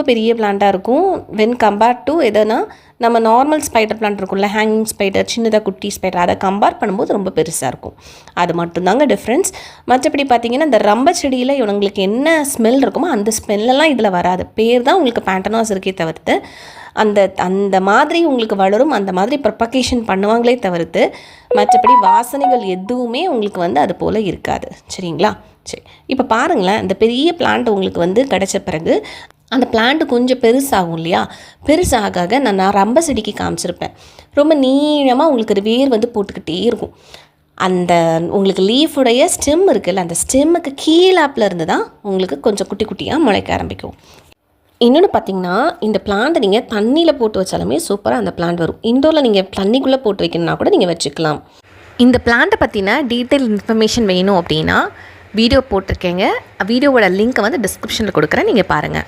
ரொம்ப பெரிய பிளான்ட்டாக இருக்கும். வென் கம்பேர்ட் டு எதனா நம்ம நார்மல் ஸ்பைடர் பிளான்ட் இருக்கும்ல ஹேங்கிங் ஸ்பைடர் சின்னதாக குட்டி ஸ்பைடர் அதை கம்பேர் பண்ணும்போது ரொம்ப பெருசாக இருக்கும். அது மட்டும்தாங்க டிஃப்ரென்ஸ் மற்றபடி பார்த்தீங்கன்னா இந்த ரம்ப செடியில் இவங்களுக்கு என்ன ஸ்மெல் இருக்குமோ அந்த ஸ்மெல்லெல்லாம் இதில் வராது. பேர் தான் உங்களுக்கு பேண்டனாஸ் இருக்கே தவிர்த்து அந்த அந்த மாதிரி உங்களுக்கு வளரும் அந்த மாதிரி ப்ரொபகேஷன் பண்ணுவாங்களே தவிர்த்து மற்றபடி வாசனைகள் எதுவுமே உங்களுக்கு வந்து அது போல் இருக்காது. சரிங்களா? சரி. இப்போ பாருங்களேன் இந்த பெரிய பிளான்ட் உங்களுக்கு வந்து கிடைச்ச பிறகு அந்த பிளான்ட் கொஞ்சம் பெருசாகும் இல்லையா? பெருசாக ஆக நான் நான் ரம்ப செடிக்கு காமிச்சிருப்பேன். ரொம்ப நீளமாக உங்களுக்கு அது வேர் வந்து போட்டுக்கிட்டே இருக்கும். அந்த உங்களுக்கு லீஃபுடைய ஸ்டெம் இருக்குல்ல அந்த ஸ்டெம்முக்கு கீழாப்பில் இருந்து தான் உங்களுக்கு கொஞ்சம் குட்டி குட்டியாக முளைக்க ஆரம்பிக்கும். இன்னொன்று பார்த்தீங்கன்னா இந்த பிளான்ட்டை நீங்கள் தண்ணியில் போட்டு வச்சாலுமே சூப்பராக அந்த பிளான்ட் வரும். இண்டோரில் நீங்கள் தண்ணிக்குள்ளே போட்டு வைக்கணும்னா கூட நீங்கள் வச்சுக்கலாம். இந்த பிளான்ட்டை பற்றின டீட்டெயில் இன்ஃபர்மேஷன் வேணும் அப்படின்னா வீடியோ போட்டிருக்கேங்க. வீடியோவோட லிங்க்கை வந்து டிஸ்கிரிப்ஷனில் கொடுக்குறேன். நீங்கள் பாருங்கள்